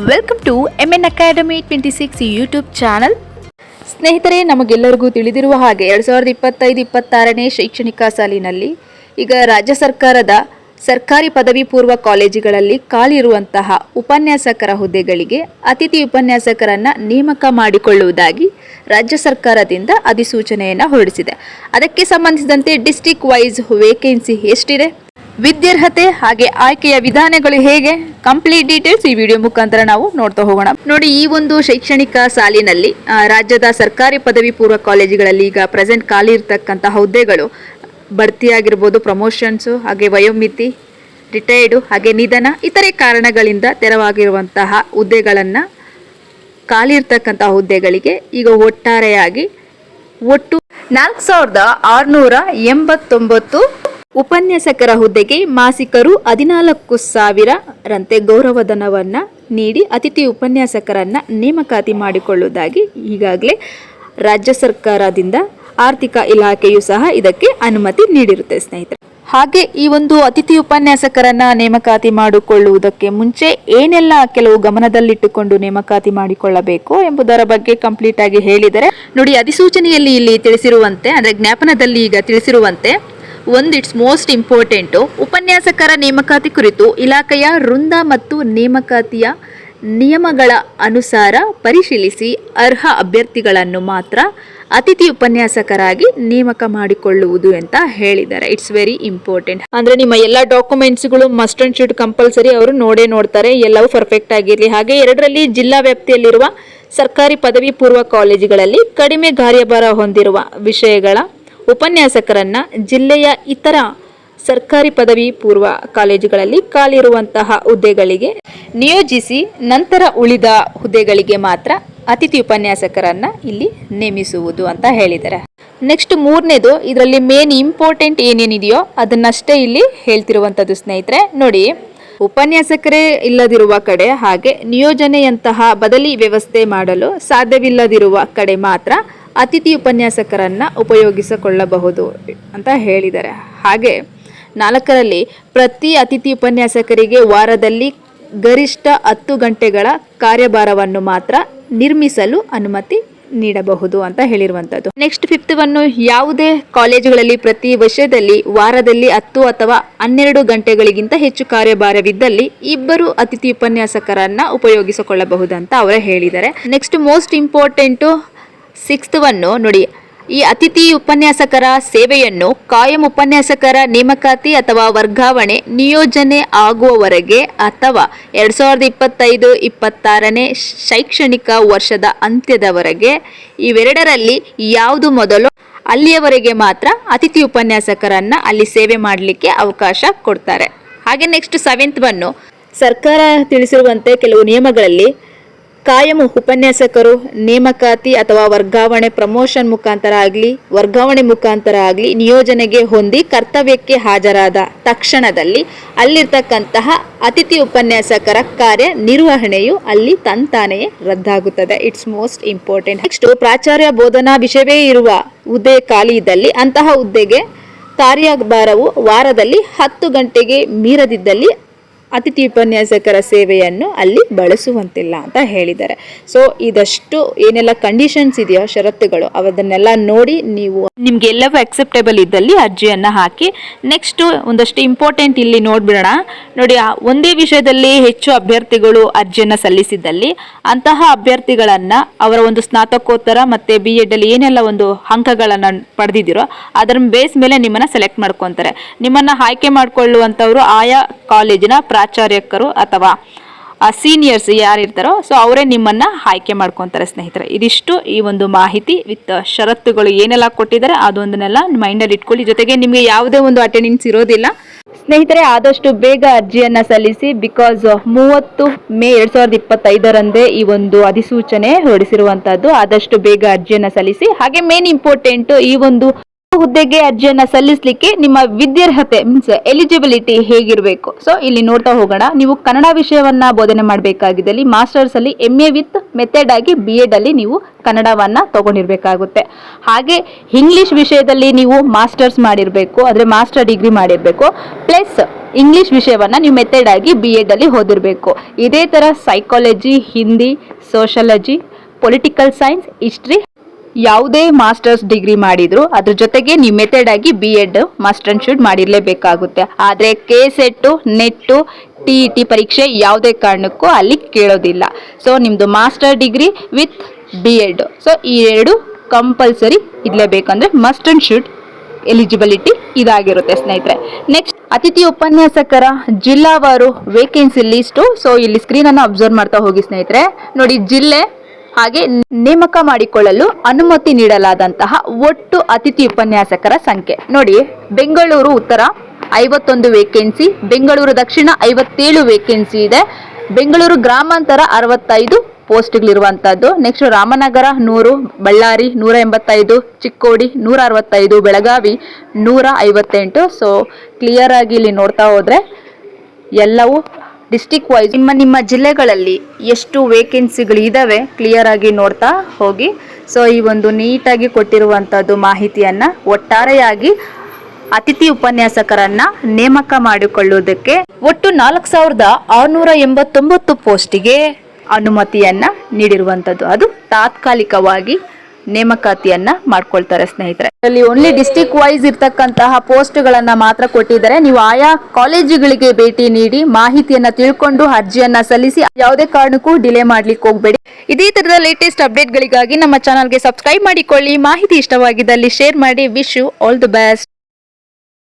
Welcome to M N academy twenty six YouTube channel ಸ್ನೇಹಿತರೆ, ನಮಗೆಲ್ಲರಿಗೂ ತಿಳಿದಿರುವ ಹಾಗೆ ಎರಡು ಸಾವಿರದ ಇಪ್ಪತ್ತೈದು, ಇಪ್ಪತ್ತಾರನೇ ಶೈಕ್ಷಣಿಕ ಸಾಲಿನಲ್ಲಿ ಈಗ ರಾಜ್ಯ ಸರ್ಕಾರದ ಸರ್ಕಾರಿ ಪದವಿ ಪೂರ್ವ ಕಾಲೇಜುಗಳಲ್ಲಿ ಕಾಲಿರುವಂತಹ ಉಪನ್ಯಾಸಕರ ಹುದ್ದೆಗಳಿಗೆ ಅತಿಥಿ ಉಪನ್ಯಾಸಕರನ್ನು ನೇಮಕ ಮಾಡಿಕೊಳ್ಳುವುದಾಗಿ ರಾಜ್ಯ ಸರ್ಕಾರದಿಂದ ಅಧಿಸೂಚನೆಯನ್ನು ಹೊರಡಿಸಿದೆ. ಅದಕ್ಕೆ ಸಂಬಂಧಿಸಿದಂತೆ ಡಿಸ್ಟಿಕ್ ವೈಸ್ ವೇಕೆನ್ಸಿ ಎಷ್ಟಿದೆ? ವಿದ್ಯಾರ್ಹತೆ ಹಾಗೆ ಆಯ್ಕೆಯ ವಿಧಾನಗಳು ಹೇಗೆ? ಕಂಪ್ಲೀಟ್ ಡೀಟೇಲ್ಸ್ ಈ ವಿಡಿಯೋ ಮುಖಾಂತರ ನಾವು ನೋಡ್ತಾ ಹೋಗೋಣ. ನೋಡಿ, ಈ ಒಂದು ಶೈಕ್ಷಣಿಕ ಸಾಲಿನಲ್ಲಿ ರಾಜ್ಯದ ಸರ್ಕಾರಿ ಪದವಿ ಪೂರ್ವ ಕಾಲೇಜುಗಳಲ್ಲಿ ಈಗ ಪ್ರೆಸೆಂಟ್ ಖಾಲಿ ಇರ್ತಕ್ಕಂಥ ಹುದ್ದೆಗಳು ಬಡ್ತಿಯಾಗಿರ್ಬೋದು ಪ್ರಮೋಷನ್ಸು ಹಾಗೆ ವಯೋಮಿತಿ ರಿಟೈರ್ಡು ಹಾಗೆ ನಿಧನ, ಇತರೆ ಕಾರಣಗಳಿಂದ ತೆರವಾಗಿರುವಂತಹ ಹುದ್ದೆಗಳನ್ನು ಖಾಲಿ ಇರ್ತಕ್ಕಂಥ ಹುದ್ದೆಗಳಿಗೆ ಈಗ ಒಟ್ಟಾರೆಯಾಗಿ ಒಟ್ಟು ನಾಲ್ಕು ಸಾವಿರದ ಆರುನೂರ ಎಂಬತ್ತೊಂಬತ್ತು ಉಪನ್ಯಾಸಕರ ಹುದ್ದೆಗೆ ಮಾಸಿಕರು ಹದಿನಾಲ್ಕು ಸಾವಿರರಂತೆ ಗೌರವಧನವನ್ನು ನೀಡಿ ಅತಿಥಿ ಉಪನ್ಯಾಸಕರನ್ನು ನೇಮಕಾತಿ ಮಾಡಿಕೊಳ್ಳುವುದಾಗಿ ಈಗಾಗಲೇ ರಾಜ್ಯ ಸರ್ಕಾರದಿಂದ ಆರ್ಥಿಕ ಇಲಾಖೆಯು ಸಹ ಇದಕ್ಕೆ ಅನುಮತಿ ನೀಡಿರುತ್ತೆ, ಸ್ನೇಹಿತರೆ. ಹಾಗೆ ಈ ಒಂದು ಅತಿಥಿ ಉಪನ್ಯಾಸಕರನ್ನ ನೇಮಕಾತಿ ಮಾಡಿಕೊಳ್ಳುವುದಕ್ಕೆ ಮುಂಚೆ ಏನೆಲ್ಲ ಕೆಲವು ಗಮನದಲ್ಲಿಟ್ಟುಕೊಂಡು ನೇಮಕಾತಿ ಮಾಡಿಕೊಳ್ಳಬೇಕು ಎಂಬುದರ ಬಗ್ಗೆ ಕಂಪ್ಲೀಟ್ ಆಗಿ ಹೇಳಿದರೆ, ನೋಡಿ, ಅಧಿಸೂಚನೆಯಲ್ಲಿ ಇಲ್ಲಿ ತಿಳಿಸಿರುವಂತೆ, ಅಂದ್ರೆ ಜ್ಞಾಪನದಲ್ಲಿ ಈಗ ತಿಳಿಸಿರುವಂತೆ ಒಂದು ಇಟ್ಸ್ ಮೋಸ್ಟ್ ಇಂಪಾರ್ಟೆಂಟು. ಉಪನ್ಯಾಸಕರ ನೇಮಕಾತಿ ಕುರಿತು ಇಲಾಖೆಯ ವೃಂದ ಮತ್ತು ನೇಮಕಾತಿಯ ನಿಯಮಗಳ ಅನುಸಾರ ಪರಿಶೀಲಿಸಿ ಅರ್ಹ ಅಭ್ಯರ್ಥಿಗಳನ್ನು ಮಾತ್ರ ಅತಿಥಿ ಉಪನ್ಯಾಸಕರಾಗಿ ನೇಮಕ ಮಾಡಿಕೊಳ್ಳುವುದು ಅಂತ ಹೇಳಿದ್ದಾರೆ. ಇಟ್ಸ್ ವೆರಿ ಇಂಪಾರ್ಟೆಂಟ್ ಅಂದರೆ ನಿಮ್ಮ ಎಲ್ಲ ಡಾಕ್ಯುಮೆಂಟ್ಸ್ಗಳು ಮಸ್ಟ್ ಅಂಡ್ ಶೂಟ್ ಕಂಪಲ್ಸರಿ ಅವರು ನೋಡೇ ನೋಡ್ತಾರೆ. ಎಲ್ಲವೂ ಪರ್ಫೆಕ್ಟ್ ಆಗಿರಲಿ. ಹಾಗೆ ಎರಡರಲ್ಲಿ ಜಿಲ್ಲಾ ವ್ಯಾಪ್ತಿಯಲ್ಲಿರುವ ಸರ್ಕಾರಿ ಪದವಿ ಪೂರ್ವ ಕಾಲೇಜುಗಳಲ್ಲಿ ಕಡಿಮೆ ಕಾರ್ಯಭಾರ ಹೊಂದಿರುವ ವಿಷಯಗಳ ಉಪನ್ಯಾಸಕರನ್ನ ಜಿಲ್ಲೆಯ ಇತರ ಸರ್ಕಾರಿ ಪದವಿ ಪೂರ್ವ ಕಾಲೇಜುಗಳಲ್ಲಿ ಖಾಲಿರುವಂತಹ ಹುದ್ದೆಗಳಿಗೆ ನಿಯೋಜಿಸಿ ನಂತರ ಉಳಿದ ಹುದ್ದೆಗಳಿಗೆ ಮಾತ್ರ ಅತಿಥಿ ಉಪನ್ಯಾಸಕರನ್ನ ಇಲ್ಲಿ ನೇಮಿಸುವುದು ಅಂತ ಹೇಳಿದ್ದಾರೆ. ನೆಕ್ಸ್ಟ್ ಮೂರನೇದು, ಇದರಲ್ಲಿ ಮೇನ್ ಇಂಪಾರ್ಟೆಂಟ್ ಏನೇನಿದೆಯೋ ಅದನ್ನಷ್ಟೇ ಇಲ್ಲಿ ಹೇಳ್ತಿರುವಂಥದ್ದು ಸ್ನೇಹಿತರೆ, ನೋಡಿ. ಉಪನ್ಯಾಸಕರೇ ಇಲ್ಲದಿರುವ ಕಡೆ ಹಾಗೆ ನಿಯೋಜನೆಯಂತಹ ಬದಲಿ ವ್ಯವಸ್ಥೆ ಮಾಡಲು ಸಾಧ್ಯವಿಲ್ಲದಿರುವ ಕಡೆ ಮಾತ್ರ ಅತಿಥಿ ಉಪನ್ಯಾಸಕರನ್ನ ಉಪಯೋಗಿಸಿಕೊಳ್ಳಬಹುದು ಅಂತ ಹೇಳಿದ್ದಾರೆ. ಹಾಗೆ ನಾಲ್ಕರಲ್ಲಿ ಪ್ರತಿ ಅತಿಥಿ ಉಪನ್ಯಾಸಕರಿಗೆ ವಾರದಲ್ಲಿ ಗರಿಷ್ಠ ಹತ್ತು ಗಂಟೆಗಳ ಕಾರ್ಯಭಾರವನ್ನು ಮಾತ್ರ ನಿರ್ಮಿಸಲು ಅನುಮತಿ ನೀಡಬಹುದು ಅಂತ ಹೇಳಿರುವಂತದ್ದು. ನೆಕ್ಸ್ಟ್ ಫಿಫ್ತ್ ವನ್ನು ಯಾವುದೇ ಕಾಲೇಜುಗಳಲ್ಲಿ ಪ್ರತಿ ವರ್ಷದಲ್ಲಿ ವಾರದಲ್ಲಿ ಹತ್ತು ಅಥವಾ ಹನ್ನೆರಡು ಗಂಟೆಗಳಿಗಿಂತ ಹೆಚ್ಚು ಕಾರ್ಯಭಾರವಿದ್ದಲ್ಲಿ ಇಬ್ಬರು ಅತಿಥಿ ಉಪನ್ಯಾಸಕರನ್ನ ಅಂತ ಅವರೇ ಹೇಳಿದ್ದಾರೆ. ನೆಕ್ಸ್ಟ್ ಮೋಸ್ಟ್ ಇಂಪಾರ್ಟೆಂಟು ಸಿಕ್ಸ್ತ್ವನ್ನು ನೋಡಿ ಈ ಅತಿಥಿ ಉಪನ್ಯಾಸಕರ ಸೇವೆಯನ್ನು ಕಾಯಂ ಉಪನ್ಯಾಸಕರ ನೇಮಕಾತಿ ಅಥವಾ ವರ್ಗಾವಣೆ ನಿಯೋಜನೆ ಆಗುವವರೆಗೆ ಅಥವಾ ಎರಡ್ ಸಾವಿರದ ಇಪ್ಪತ್ತೈದು ಇಪ್ಪತ್ತಾರನೇ ಶೈಕ್ಷಣಿಕ ವರ್ಷದ ಅಂತ್ಯದವರೆಗೆ ಇವೆರಡರಲ್ಲಿ ಯಾವುದು ಮೊದಲು? ಅಲ್ಲಿಯವರೆಗೆ ಮಾತ್ರ ಅತಿಥಿ ಉಪನ್ಯಾಸಕರನ್ನ ಅಲ್ಲಿ ಸೇವೆ ಮಾಡಲಿಕ್ಕೆ ಅವಕಾಶ ಕೊಡ್ತಾರೆ. ಹಾಗೆ ನೆಕ್ಸ್ಟ್ ಸೆವೆಂತ್ ಬನ್ನು ಸರ್ಕಾರ ತಿಳಿಸಿರುವಂತೆ ಕೆಲವು ನಿಯಮಗಳಲ್ಲಿ ಕಾಯಂ ಉಪನ್ಯಾಸಕರು ನೇಮಕಾತಿ ಅಥವಾ ವರ್ಗಾವಣೆ ಪ್ರಮೋಷನ್ ಮುಖಾಂತರ ಆಗಲಿ, ವರ್ಗಾವಣೆ ಮುಖಾಂತರ ಆಗಲಿ ನಿಯೋಜನೆಗೆ ಹೊಂದಿ ಕರ್ತವ್ಯಕ್ಕೆ ಹಾಜರಾದ ತಕ್ಷಣದಲ್ಲಿ ಅಲ್ಲಿರ್ತಕ್ಕಂತಹ ಅತಿಥಿ ಉಪನ್ಯಾಸಕರ ಕಾರ್ಯ ನಿರ್ವಹಣೆಯು ಅಲ್ಲಿ ತಂತಾನೆಯೇ ರದ್ದಾಗುತ್ತದೆ. ಇಟ್ಸ್ ಮೋಸ್ಟ್ ಇಂಪಾರ್ಟೆಂಟ್ ನೆಕ್ಸ್ಟ್ ಪ್ರಾಚಾರ್ಯ ಬೋಧನಾ ವಿಷಯವೇ ಇರುವ ಹುದ್ದೆ ಖಾಲಿ ಇದ್ದಲ್ಲಿ ಅಂತಹ ಹುದ್ದೆಗೆ ಕಾರ್ಯಭಾರವು ವಾರದಲ್ಲಿ ಹತ್ತು ಗಂಟೆಗೆ ಮೀರದಿದ್ದಲ್ಲಿ ಅತಿಥಿ ಉಪನ್ಯಾಸಕರ ಸೇವೆಯನ್ನು ಅಲ್ಲಿ ಬಳಸುವಂತಿಲ್ಲ ಅಂತ ಹೇಳಿದ್ದಾರೆ. ಸೊ ಇದಷ್ಟು ಏನೆಲ್ಲ ಕಂಡೀಷನ್ಸ್ ಇದೆಯೋ, ಷರತ್ತುಗಳು ಅದನ್ನೆಲ್ಲ ನೋಡಿ ನೀವು ನಿಮ್ಗೆ ಎಲ್ಲವೂ ಅಕ್ಸೆಪ್ಟೇಬಲ್ ಇದ್ದಲ್ಲಿ ಅರ್ಜಿಯನ್ನು ಹಾಕಿ ನೆಕ್ಸ್ಟ್ ಒಂದಷ್ಟು ಇಂಪಾರ್ಟೆಂಟ್ ಇಲ್ಲಿ ನೋಡ್ಬಿಡೋಣ. ನೋಡಿ ಒಂದೇ ವಿಷಯದಲ್ಲಿ ಹೆಚ್ಚು ಅಭ್ಯರ್ಥಿಗಳು ಅರ್ಜಿಯನ್ನು ಸಲ್ಲಿಸಿದ್ದಲ್ಲಿ, ಅಂತಹ ಅಭ್ಯರ್ಥಿಗಳನ್ನ ಅವರ ಒಂದು ಸ್ನಾತಕೋತ್ತರ ಮತ್ತೆ ಬಿ ಅಲ್ಲಿ ಏನೆಲ್ಲ ಒಂದು ಅಂಕಗಳನ್ನ ಪಡೆದಿದ್ದೀರೋ ಅದರ ಬೇಸ್ ಮೇಲೆ ನಿಮ್ಮನ್ನ ಸೆಲೆಕ್ಟ್ ಮಾಡ್ಕೊಂತಾರೆ. ನಿಮ್ಮನ್ನ ಆಯ್ಕೆ ಮಾಡಿಕೊಳ್ಳುವಂಥವ್ರು ಆಯಾ ಕಾಲೇಜಿನ ಪ್ರಾಚಾರ್ಯಕರು ಅಥವಾ ಸೀನಿಯರ್ಸ್ ಯಾರಿರ್ತಾರೋ ಸೊ ಅವರೇ ನಿಮ್ಮನ್ನು ಆಯ್ಕೆ ಮಾಡ್ಕೊತಾರೆ ಸ್ನೇಹಿತರೆ. ಇದಿಷ್ಟು ಈ ಒಂದು ಮಾಹಿತಿ ವಿತ್ ಷರತ್ತುಗಳು ಏನೆಲ್ಲ ಕೊಟ್ಟಿದ್ದಾರೆ ಅದೊಂದನ್ನೆಲ್ಲ ಮೈಂಡಲ್ಲಿ ಇಟ್ಕೊಳ್ಳಿ. ಜೊತೆಗೆ ನಿಮಗೆ ಯಾವುದೇ ಒಂದು ಅಟೆಂಡೆನ್ಸ್ ಇರೋದಿಲ್ಲ. ಸ್ನೇಹಿತರೆ, ಆದಷ್ಟು ಬೇಗ ಅರ್ಜಿಯನ್ನು ಸಲ್ಲಿಸಿ ಬಿಕಾಸ್ ಮೂವತ್ತು ಮೇ ಎರಡು ಸಾವಿರದ ಇಪ್ಪತ್ತೈದರಂದೇ ಈ ಒಂದು ಅಧಿಸೂಚನೆ ಹೊರಡಿಸಿರುವಂಥದ್ದು ಆದಷ್ಟು ಬೇಗ ಅರ್ಜಿಯನ್ನು ಸಲ್ಲಿಸಿ. ಹಾಗೆ ಮೇನ್ ಇಂಪಾರ್ಟೆಂಟ್ ಈ ಒಂದು ಹುದ್ದೆಗೆ ಅರ್ಜಿಯನ್ನ ಸಲ್ಲಿಸಲಿಕ್ಕೆ ನಿಮ್ಮ ವಿದ್ಯಾರ್ಹತೆ ಮೀನ್ಸ್ ಎಲಿಜಿಬಿಲಿಟಿ ಹೇಗಿರಬೇಕು? ಸೊ ಇಲ್ಲಿ ನೋಡ್ತಾ ಹೋಗೋಣ. ನೀವು ಕನ್ನಡ ವಿಷಯವನ್ನ ಬೋಧನೆ ಮಾಡಬೇಕಾಗಿದ್ದಲ್ಲಿ ಮಾಸ್ಟರ್ಸ್ ಅಲ್ಲಿ ಎಂ ಎ ವಿತ್ ಮೆಥಡ್ ಆಗಿ ಬಿ ಎಡ್ ಅಲ್ಲಿ ನೀವು ಕನ್ನಡವನ್ನ ತಗೊಂಡಿರ್ಬೇಕಾಗುತ್ತೆ. ಹಾಗೆ ಇಂಗ್ಲಿಷ್ ವಿಷಯದಲ್ಲಿ ನೀವು ಮಾಸ್ಟರ್ಸ್ ಮಾಡಿರಬೇಕು ಅಂದ್ರೆ ಮಾಸ್ಟರ್ ಡಿಗ್ರಿ ಮಾಡಿರಬೇಕು. ಪ್ಲಸ್ ಇಂಗ್ಲಿಷ್ ವಿಷಯವನ್ನ ನೀವು ಮೆಥಡ್ ಆಗಿ ಬಿ ಎಡ್ ಅಲ್ಲಿ ಓದಿರ್ಬೇಕು. ಇದೇ ತರ psychology Hindi sociology political science history ಯಾವುದೇ ಮಾಸ್ಟರ್ಸ್ ಡಿಗ್ರಿ ಮಾಡಿದ್ರು, ಅದ್ರ ಜೊತೆಗೆ ನೀವು ಮೆಥಡ್ ಆಗಿ B Ed must and should ಮಾಡಿರ್ಲೇಬೇಕಾಗುತ್ತೆ. ಆದ್ರೆ K set net T E T ಪರೀಕ್ಷೆ ಯಾವುದೇ ಕಾರಣಕ್ಕೂ ಅಲ್ಲಿ ಕೇಳೋದಿಲ್ಲ. ಸೊ ನಿಮ್ಮದು master degree with B Ed so ಈ ಎರಡು ಕಂಪಲ್ಸರಿ ಇರಲೇಬೇಕಂದ್ರೆ ಮಸ್ಟ್ ಅಂಡ್ ಶುಡ್ ಎಲಿಜಿಬಿಲಿಟಿ ಇದಾಗಿರುತ್ತೆ ಸ್ನೇಹಿತರೆ. ನೆಕ್ಸ್ಟ್ ಅತಿಥಿ ಉಪನ್ಯಾಸಕರ ಜಿಲ್ಲಾವಾರು ವೇಕೆನ್ಸಿ ಲೀಸ್ಟು ಸೊ ಇಲ್ಲಿ ಸ್ಕ್ರೀನನ್ನು ಅಬ್ಸರ್ವ್ ಮಾಡ್ತಾ ಹೋಗಿ ಸ್ನೇಹಿತರೆ. ನೋಡಿ, ಜಿಲ್ಲೆ ಹಾಗೆ ನೇಮಕ ಮಾಡಿಕೊಳ್ಳಲು ಅನುಮತಿ ನೀಡಲಾದಂತಹ ಒಟ್ಟು ಅತಿಥಿ ಉಪನ್ಯಾಸಕರ ಸಂಖ್ಯೆ. ನೋಡಿ ಬೆಂಗಳೂರು ಉತ್ತರ ಐವತ್ತೊಂದು ವೇಕೆನ್ಸಿ ಬೆಂಗಳೂರು ದಕ್ಷಿಣ ಐವತ್ತೇಳು ವೇಕೆನ್ಸಿ ಇದೆ. ಬೆಂಗಳೂರು ಗ್ರಾಮಾಂತರ ಅರವತ್ತೈದು ಪೋಸ್ಟ್ಗಳಿರುವಂಥದ್ದು ನೆಕ್ಸ್ಟ್ ರಾಮನಗರ ನೂರು, ಬಳ್ಳಾರಿ ನೂರ ಎಂಬತ್ತೈದು, ಚಿಕ್ಕೋಡಿ ನೂರ ಅರವತ್ತೈದು, ಬೆಳಗಾವಿ ನೂರ ಐವತ್ತೆಂಟು. ಸೊ ಕ್ಲಿಯರ್ ಆಗಿ ಇಲ್ಲಿ ನೋಡ್ತಾ ಹೋದ್ರೆ ಎಲ್ಲವೂ ಡಿಸ್ಟಿಕ್ ವೈಸ್ ನಿಮ್ಮ ನಿಮ್ಮ ಜಿಲ್ಲೆಗಳಲ್ಲಿ ಎಷ್ಟು ವೇಕೆನ್ಸಿಗಳು ಇದಾವೆ ಕ್ಲಿಯರ್ ಆಗಿ ನೋಡ್ತಾ ಹೋಗಿ. ಸೊ ಈ ಒಂದು ನೀಟಾಗಿ ಕೊಟ್ಟಿರುವಂಥದ್ದು ಮಾಹಿತಿಯನ್ನ ಒಟ್ಟಾರೆಯಾಗಿ ಅತಿಥಿ ಉಪನ್ಯಾಸಕರನ್ನ ನೇಮಕ ಮಾಡಿಕೊಳ್ಳುವುದಕ್ಕೆ ಒಟ್ಟು ನಾಲ್ಕು ಸಾವಿರದ ಆರುನೂರ ಎಂಬತ್ತೊಂಬತ್ತು ಪೋಸ್ಟಿಗೆ ಅನುಮತಿಯನ್ನ ನೀಡಿರುವಂಥದ್ದು. ಅದು ತಾತ್ಕಾಲಿಕವಾಗಿ ನೇಮಕಾತಿಯನ್ನ ಮಾಡ್ಕೊಳ್ತಾರೆ ಸ್ನೇಹಿತರೆ. ಅಲ್ಲಿ ಓನ್ಲಿ ಡಿಸ್ಟಿಕ್ ವೈಸ್ ಇರ್ತಕ್ಕಂತಹ ಪೋಸ್ಟ್ ಗಳನ್ನ ಮಾತ್ರ ಕೊಟ್ಟಿದ್ದಾರೆ. ನೀವು ಆಯಾ ಕಾಲೇಜುಗಳಿಗೆ ಭೇಟಿ ನೀಡಿ ಮಾಹಿತಿಯನ್ನ ತಿಳ್ಕೊಂಡು ಅರ್ಜಿಯನ್ನ ಸಲ್ಲಿಸಿ ಯಾವುದೇ ಕಾರಣಕ್ಕೂ ಡಿಲೇ ಮಾಡ್ಲಿಕ್ಕೆ ಹೋಗ್ಬೇಡಿ. ಇದೇ ತರದ ಲೇಟೆಸ್ಟ್ ಅಪ್ಡೇಟ್ ಗಳಿಗಾಗಿ ನಮ್ಮ ಚಾನಲ್ಗೆ ಸಬ್ಸ್ಕ್ರೈಬ್ ಮಾಡಿಕೊಳ್ಳಿ. ಮಾಹಿತಿ ಇಷ್ಟವಾಗಿದ್ದಲ್ಲಿ ಶೇರ್ ಮಾಡಿ. Wish you all the best